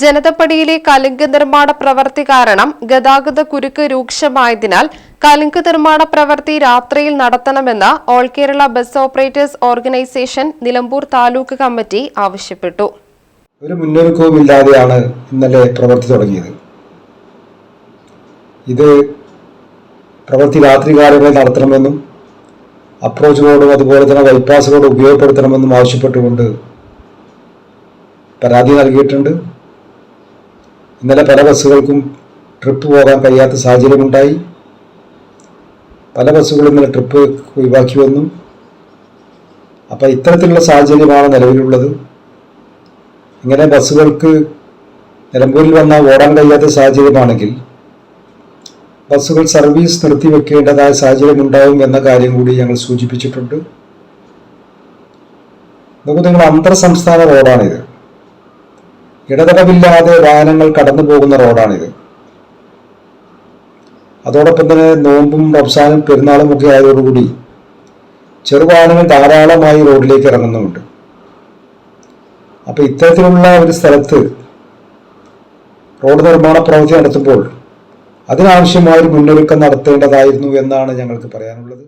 ജനതപ്പടിയിലെ കലുങ്ക് നിർമ്മാണ പ്രവൃത്തി കാരണം ഗതാഗത കുരുക്ക് രൂക്ഷമായതിനാൽ കലുങ്ക് നിർമ്മാണ പ്രവൃത്തി രാത്രിയിൽ നടത്തണമെന്ന് all Kerala bus operators organisation Nilambur taluk committee ആവശ്യപ്പെട്ടു. ഒരു മുന്നൊരുക്കവും ഇല്ലാതെയാണ് ഇന്നലെ പ്രവൃത്തി തുടങ്ങിയത്. ഇത് പ്രവൃത്തി രാത്രികാലങ്ങളിൽ നടത്തണമെന്നും അപ്രോച്ച് റോഡും അതുപോലെ തന്നെ ബൈപ്പാസ് റോഡ് ഉപയോഗപ്പെടുത്തണമെന്നും ആവശ്യപ്പെട്ടുകൊണ്ട് പരാതി നൽകിയിട്ടുണ്ട്. ഇന്നലെ പല ബസ്സുകൾക്കും ട്രിപ്പ് പോകാൻ കഴിയാത്ത സാഹചര്യമുണ്ടായി. പല ബസ്സുകളും ഇന്നലെ ട്രിപ്പ് ഒഴിവാക്കി വന്നു. അപ്പോൾ ഇത്തരത്തിലുള്ള സാഹചര്യമാണ് നിലവിലുള്ളത്. ഇങ്ങനെ ബസ്സുകൾക്ക് നിലമ്പൂരിൽ വന്ന ഓടാൻ കഴിയാത്ത സാഹചര്യമാണെങ്കിൽ ബസ്സുകൾ സർവീസ് നിർത്തിവെക്കേണ്ടതായ സാഹചര്യം ഉണ്ടാവും എന്ന കാര്യം കൂടി ഞങ്ങൾ സൂചിപ്പിച്ചിട്ടുണ്ട്. നമുക്ക് നിങ്ങൾ അന്തർ സംസ്ഥാന റോഡാണിത്. ഇടതടവില്ലാതെ വാഹനങ്ങൾ കടന്നു പോകുന്ന റോഡാണിത്. അതോടൊപ്പം തന്നെ നോമ്പും റംസാനും പെരുന്നാളും ഒക്കെ ആയതോടുകൂടി ചെറുവാഹനങ്ങൾ ധാരാളമായി റോഡിലേക്ക് ഇറങ്ങുന്നുമുണ്ട്. അപ്പോൾ ഇത്തരത്തിലുള്ള ഒരു സ്ഥലത്ത് റോഡ് നിർമ്മാണ പ്രവൃത്തി നടത്തുമ്പോൾ അതിനാവശ്യമായ ഒരു മുന്നൊരുക്കം നടത്തേണ്ടതായിരുന്നു എന്നാണ് ഞങ്ങൾക്ക് പറയാനുള്ളത്.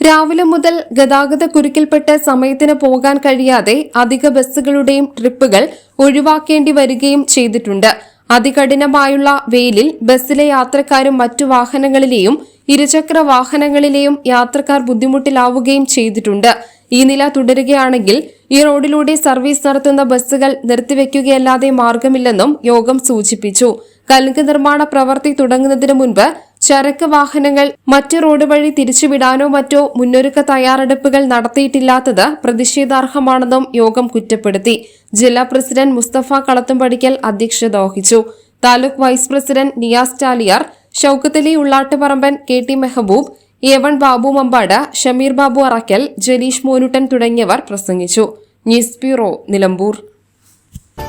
രാവിലെ മുതൽ ഗതാഗത കുരുക്കിൽപ്പെട്ട് സമയത്തിന് പോകാൻ കഴിയാതെ അധിക ബസ്സുകളുടെയും ട്രിപ്പുകൾ ഒഴിവാക്കേണ്ടി വരികയും ചെയ്തിട്ടുണ്ട്. അതികഠിനമായുള്ള വെയിലിൽ ബസ്സിലെ യാത്രക്കാരും മറ്റു വാഹനങ്ങളിലെയും ഇരുചക്ര വാഹനങ്ങളിലെയും യാത്രക്കാർ ബുദ്ധിമുട്ടിലാവുകയും ചെയ്തിട്ടുണ്ട്. ഈ നില തുടരുകയാണെങ്കിൽ ഈ റോഡിലൂടെ സർവീസ് നടത്തുന്ന ബസ്സുകൾ നിർത്തിവെക്കുകയല്ലാതെ മാർഗമില്ലെന്നും യോഗം സൂചിപ്പിച്ചു. കലുങ്ക് നിർമ്മാണ പ്രവൃത്തി തുടങ്ങുന്നതിന് മുൻപ് ചരക്ക് വാഹനങ്ങൾ മറ്റ് റോഡ് വഴി തിരിച്ചുവിടാനോ മറ്റോ മുന്നൊരുക്ക തയ്യാറെടുപ്പുകൾ നടത്തിയിട്ടില്ലാത്തത് പ്രതിഷേധാർഹമാണെന്നും യോഗം കുറ്റപ്പെടുത്തി. ജില്ലാ പ്രസിഡന്റ് മുസ്തഫ കളത്തുംപടിക്കൽ അധ്യക്ഷത വഹിച്ചു. Taluk vice president Niyas Taliyar Shoukathali Ullattuparamban K T Mehaboob A one Babu Mambad Shameer Babu Arakkal Jaleesh Monuttan തുടങ്ങിയവർ പ്രസംഗിച്ചു. News bureau Nilambur.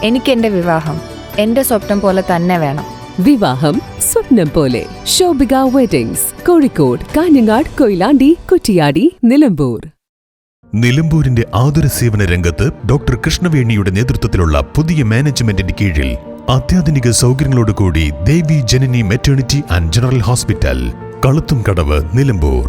എനിക്ക് എന്റെ വിവാഹം എന്റെ സ്വപ്നം പോലെ തന്നെ വേണം. വിവാഹം സ്വപ്നം പോലെ. ശോഭിക വെഡിങ്സ് കോഴിക്കോട് കാഞ്ഞങ്ങാട് കൊയിലാണ്ടി കുറ്റിയാടി നിലമ്പൂർ. നിലമ്പൂരിന്റെ ആതുര സേവന രംഗത്ത് ഡോക്ടർ കൃഷ്ണവേണിയുടെ നേതൃത്വത്തിലുള്ള പുതിയ മാനേജ്മെന്റിന്റെ കീഴിൽ അത്യാധുനിക സൗകര്യങ്ങളോടുകൂടി Devi Janani maternity and general hospital Kaluthumkadavu Nilambur.